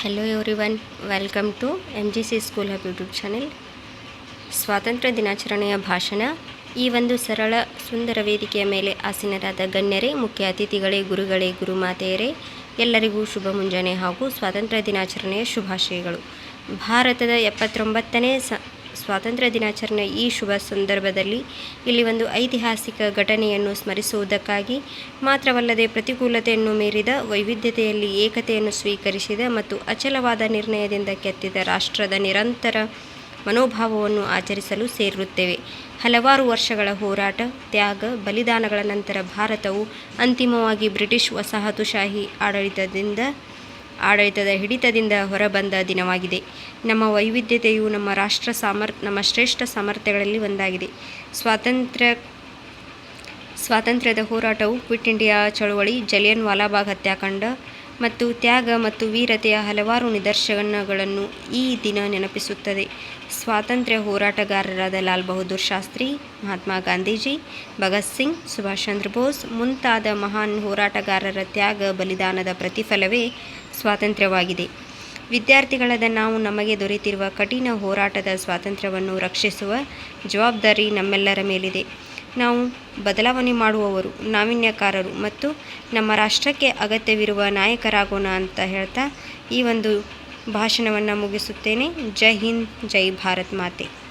Hello everyone welcome to M G C school hub YouTube channel ಸ್ವಾತಂತ್ರ್ಯ ದಿನಾಚರಣೆಯ ಭಾಷಣ. ಈ ಒಂದು ಸರಳ ಸುಂದರ ವೇದಿಕೆಯ ಮೇಲೆ ಆಸೀನರಾದ ಗಣ್ಯರೇ, ಮುಖ್ಯ ಅತಿಥಿಗಳೇ, ಗುರುಗಳೇ, ಗುರುಮಾತೆಯರೇ, ಎಲ್ಲರಿಗೂ ಶುಭ ಮುಂಜಾನೆ ಹಾಗೂ ಸ್ವಾತಂತ್ರ್ಯ ದಿನಾಚರಣೆಯ ಶುಭಾಶಯಗಳು. ಭಾರತದ ಎಪ್ಪತ್ತೊಂಬತ್ತನೇ ಸ ಸ್ವಾತಂತ್ರ್ಯ ದಿನಾಚರಣೆ ಈ ಶುಭ ಸಂದರ್ಭದಲ್ಲಿ ಇಲ್ಲಿ ಒಂದು ಐತಿಹಾಸಿಕ ಘಟನೆಯನ್ನು ಸ್ಮರಿಸುವುದಕ್ಕಾಗಿ ಮಾತ್ರವಲ್ಲದೆ ಪ್ರತಿಕೂಲತೆಯನ್ನು ಮೀರಿದ ವೈವಿಧ್ಯತೆಯಲ್ಲಿ ಏಕತೆಯನ್ನು ಸ್ವೀಕರಿಸಿದ ಮತ್ತು ಅಚಲವಾದ ನಿರ್ಣಯದಿಂದ ಕೆತ್ತಿದ ರಾಷ್ಟ್ರದ ನಿರಂತರ ಮನೋಭಾವವನ್ನು ಆಚರಿಸಲು ಸೇರಿರುತ್ತೇವೆ ಹಲವಾರು ವರ್ಷಗಳ ಹೋರಾಟ, ತ್ಯಾಗ, ಬಲಿದಾನಗಳ ನಂತರ ಭಾರತವು ಅಂತಿಮವಾಗಿ ಬ್ರಿಟಿಷ್ ವಸಾಹತುಶಾಹಿ ಆಡಳಿತದಿಂದ ಆಡಳಿತದ ಹಿಡಿತದಿಂದ ಹೊರಬಂದ ದಿನವಾಗಿದೆ. ನಮ್ಮ ವೈವಿಧ್ಯತೆಯು ನಮ್ಮ ರಾಷ್ಟ್ರ ಸಾಮರ್, ನಮ್ಮ ಶ್ರೇಷ್ಠ ಸಾಮರ್ಥ್ಯಗಳಲ್ಲಿ ಒಂದಾಗಿದೆ. ಸ್ವಾತಂತ್ರ್ಯ, ಸ್ವಾತಂತ್ರ್ಯದ ಹೋರಾಟವು ಕ್ವಿಟ್ ಇಂಡಿಯಾ ಚಳುವಳಿ, ಜಲಿಯನ್ ವಾಲಾಬಾಗ್ ಹತ್ಯಾಕಾಂಡ ಮತ್ತು ತ್ಯಾಗ ಮತ್ತು ವೀರತೆಯ ಹಲವಾರು ನಿದರ್ಶನಗಳನ್ನು ಈ ದಿನ ನೆನಪಿಸುತ್ತದೆ. ಸ್ವಾತಂತ್ರ್ಯ ಹೋರಾಟಗಾರರಾದ ಲಾಲ್ ಬಹದ್ದೂರ್ ಶಾಸ್ತ್ರಿ, ಮಹಾತ್ಮ ಗಾಂಧೀಜಿ, ಭಗತ್ ಸಿಂಗ್, ಸುಭಾಷ್ ಚಂದ್ರ ಬೋಸ್ ಮುಂತಾದ ಮಹಾನ್ ಹೋರಾಟಗಾರರ ತ್ಯಾಗ ಬಲಿದಾನದ ಪ್ರತಿಫಲವೇ ಸ್ವಾತಂತ್ರ್ಯವಾಗಿದೆ. ವಿದ್ಯಾರ್ಥಿಗಳಾದ ನಾವು ನಮಗೆ ದೊರೆತಿರುವ ಕಠಿಣ ಹೋರಾಟದ ಸ್ವಾತಂತ್ರ್ಯವನ್ನು ರಕ್ಷಿಸುವ ಜವಾಬ್ದಾರಿ ನಮ್ಮೆಲ್ಲರ ಮೇಲಿದೆ. ನಾವು ಬದಲಾವಣೆ ಮಾಡುವವರು, ನಾವೀನ್ಯಕಾರರು ಮತ್ತು ನಮ್ಮ ರಾಷ್ಟ್ರಕ್ಕೆ ಅಗತ್ಯವಿರುವ ನಾಯಕರಾಗೋಣ ಅಂತ ಹೇಳ್ತಾ ಈ ಒಂದು ಭಾಷಣವನ್ನು ಮುಗಿಸುತ್ತೇನೆ. ಜೈ ಹಿಂದ್, ಜೈ ಭಾರತ್ ಮಾತೆ.